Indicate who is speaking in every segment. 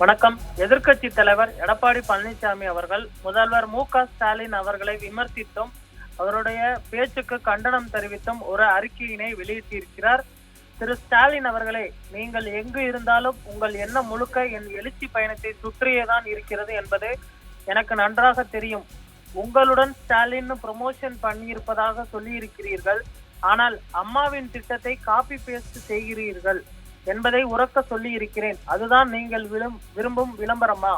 Speaker 1: வணக்கம். எதிர்க்கட்சி தலைவர் எடப்பாடி பழனிசாமி அவர்கள் முதல்வர் மு க ஸ்டாலின் அவர்களை விமர்சித்தும் அவருடைய பேச்சுக்கு கண்டனம் தெரிவித்தும் ஒரு அறிக்கையினை வெளியிட்டிருக்கிறார். திரு ஸ்டாலின் அவர்களே நீங்கள் எங்கு இருந்தாலும் உங்கள் எண்ணம் முழுக்க என் எழுச்சி பயணத்தை சுற்றியேதான் இருக்கிறது என்பது எனக்கு நன்றாக தெரியும். உங்களுடன் ஸ்டாலின் ப்ரமோஷன் பண்ணியிருப்பதாக சொல்லியிருக்கிறீர்கள். ஆனால் அம்மாவின் திட்டத்தை காப்பி பேஸ்ட் செய்கிறீர்கள். என்பதை உறக்க சொல்லி இருக்கிறேன் அதுதான் நீங்கள் விரும் விரும்பும் விளம்பரமா?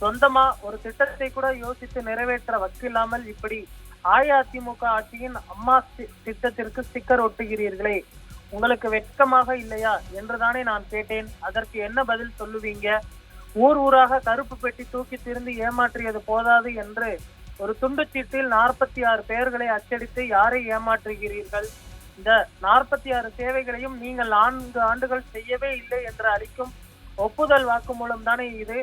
Speaker 1: சொந்தமா? ஒரு திட்டத்தை கூட யோசித்து நிறைவேற்ற வக்கில்லாமல் இப்படி அஇஅதிமுக ஆட்சியின் அம்மா திட்டத்திற்கு ஸ்டிக்கர் ஒட்டுகிறீர்களே. உங்களுக்கு வெட்கமாக இல்லையா என்றுதானே நான் கேட்டேன். அதற்கு என்ன பதில் சொல்லுவீங்க? ஊர் ஊராக கருப்பு பெட்டி தூக்கி திருந்து ஏமாற்றியது போதாது என்று ஒரு துண்டுச்சீட்டில் நாற்பத்தி ஆறு பெயர்களை அச்சடித்து யாரை ஏமாற்றுகிறீர்கள்? இந்த நாற்பத்தி ஆறு சேவைகளையும் நீங்கள் நான்கு ஆண்டுகள் செய்யவே இல்லை என்று அளிக்கும் ஒப்புதல் வாக்குமூலம் தானே இது?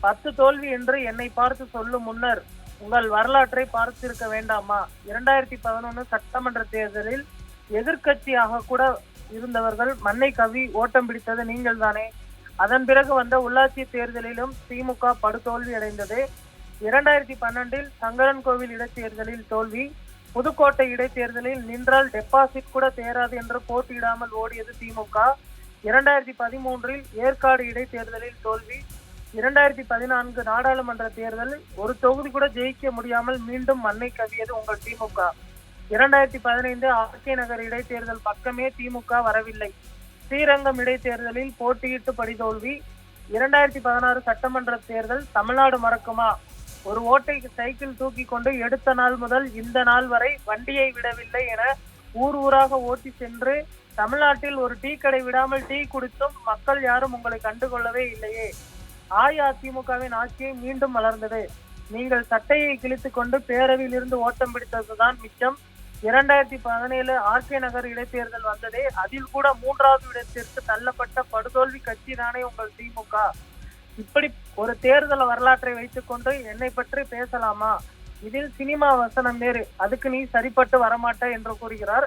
Speaker 1: பத்து தோல்வி என்று என்னை பார்த்து சொல்லும் முன்னர் உங்கள் வரலாற்றை பார்த்திருக்க வேண்டாமா? இரண்டாயிரத்தி பதினொன்று சட்டமன்ற தேர்தலில் எதிர்கட்சியாக கூட இருந்தவர்கள் மண்ணை கவி ஓட்டம் பிடித்தது நீங்கள் தானே? அதன் பிறகு வந்த உள்ளாட்சி தேர்தலிலும் திமுக படுதோல்வி அடைந்தது. இரண்டாயிரத்தி பன்னெண்டில் சங்கரன் கோவில் இடைத்தேர்தலில் தோல்வி புதுக்கோட்டை இடைத்தேர்தலில் நின்றால் டெபாசிட் கூட தேராது என்று போட்டியிடாமல் ஓடியது திமுக. இரண்டாயிரத்தி பதிமூன்றில் ஏற்காடு இடைத்தேர்தலில் தோல்வி. இரண்டாயிரத்தி பதினான்கு நாடாளுமன்ற தேர்தல் ஒரு தொகுதி கூட ஜெயிக்க முடியாமல் மீண்டும் மண்ணை கவியது உங்கள் திமுக. இரண்டாயிரத்தி பதினைந்து ஆர்கே நகர் இடைத்தேர்தல் பக்கமே திமுக வரவில்லை. ஸ்ரீரங்கம் இடைத்தேர்தலில் போட்டியிட்டு படிதோல்வி இரண்டாயிரத்தி பதினாறு சட்டமன்ற தேர்தல் தமிழ்நாடு மறக்குமா? ஒரு ஓட்டை சைக்கிள் தூக்கி கொண்டு எடுத்த நாள் முதல் இந்த நாள் வரை வண்டியை விடவில்லை என ஊர் ஊராக ஓட்டி சென்று தமிழ்நாட்டில் ஒரு டீ கடை விடாமல் டீ குடித்தும் மக்கள் யாரும் உங்களை கண்டுகொள்ளவே இல்லையே. அஇஅதிமுகவின் ஆட்சியை மீண்டும் வளர்ந்தது. நீங்கள் சட்டையை கிழித்து கொண்டு பேரவையில் இருந்து ஓட்டம் பிடித்ததுதான் மிச்சம். இரண்டாயிரத்தி பதினேழு ஆர்கே நகர் இடைத்தேர்தல் வந்ததே அதில் கூட மூன்றாவது இடத்திற்கு தள்ளப்பட்ட படுதோல்வி கட்சி தானே உங்கள் திமுக இப்படி ஒரு தேர்தல் வரலாற்றை வைத்துக்கொண்டு என்னை பற்றி பேசலாமா? இதில் சினிமா வசனம் வேறு. அதுக்கு நீ சரிப்பட்டு வரமாட்ட என்று கூறுகிறார்.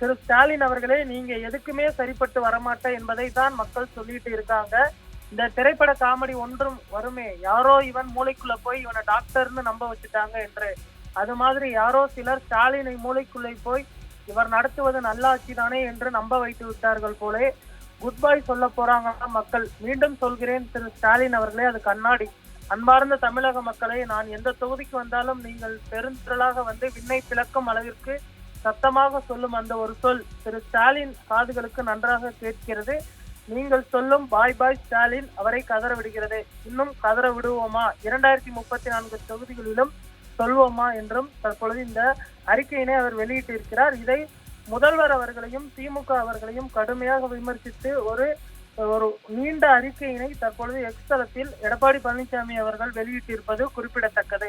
Speaker 1: திரு ஸ்டாலின் அவர்களே நீங்க எதுக்குமே சரிப்பட்டு வரமாட்ட என்பதை தான் மக்கள் சொல்லிட்டு இருக்காங்க. இந்த திரைப்பட காமெடி ஒன்றும் வருமே. யாரோ இவன் மூளைக்குள்ள போய் இவனை டாக்டர்னு நம்ப வச்சுட்டாங்க என்று. அது மாதிரி யாரோ சிலர் ஸ்டாலினை மூளைக்குள்ளே போய் இவர் நடத்துவது நல்லாட்சி தானே என்று நம்ப வைத்து விட்டார்கள் போலே. குட் பை சொல்ல போறாங்கன்னா மக்கள் மீண்டும் சொல்கிறேன் திரு ஸ்டாலின் அவர்களே அது கண்ணாடி. அன்பார்ந்த தமிழக மக்களை நான் எந்த தொகுதிக்கு வந்தாலும் நீங்கள் பெருந்திரளாக வந்து விண்ணை பிளக்கும் அளவிற்கு சத்தமாக சொல்லும் அந்த ஒரு சொல் திரு ஸ்டாலின் காதுகளுக்கு நன்றாக கேட்கிறது. நீங்கள் சொல்லும் பாய் பாய் ஸ்டாலின் அவரை கதற விடுகிறது. இன்னும் கதற விடுவோமா? இரண்டாயிரத்தி முப்பத்தி நான்கு தொகுதிகளிலும் சொல்வோமா என்றும் தற்பொழுது இந்த அறிக்கையினை அவர் வெளியிட்டிருக்கிறார். இதை முதல்வர் அவர்களையும் திமுக அவர்களையும் கடுமையாக விமர்சித்து ஒரு ஒரு நீண்ட அறிக்கையினை தற்பொழுது எக்ஸ் தளத்தில் எடப்பாடி பழனிசாமி அவர்கள் வெளியிட்டிருப்பது குறிப்பிடத்தக்கது.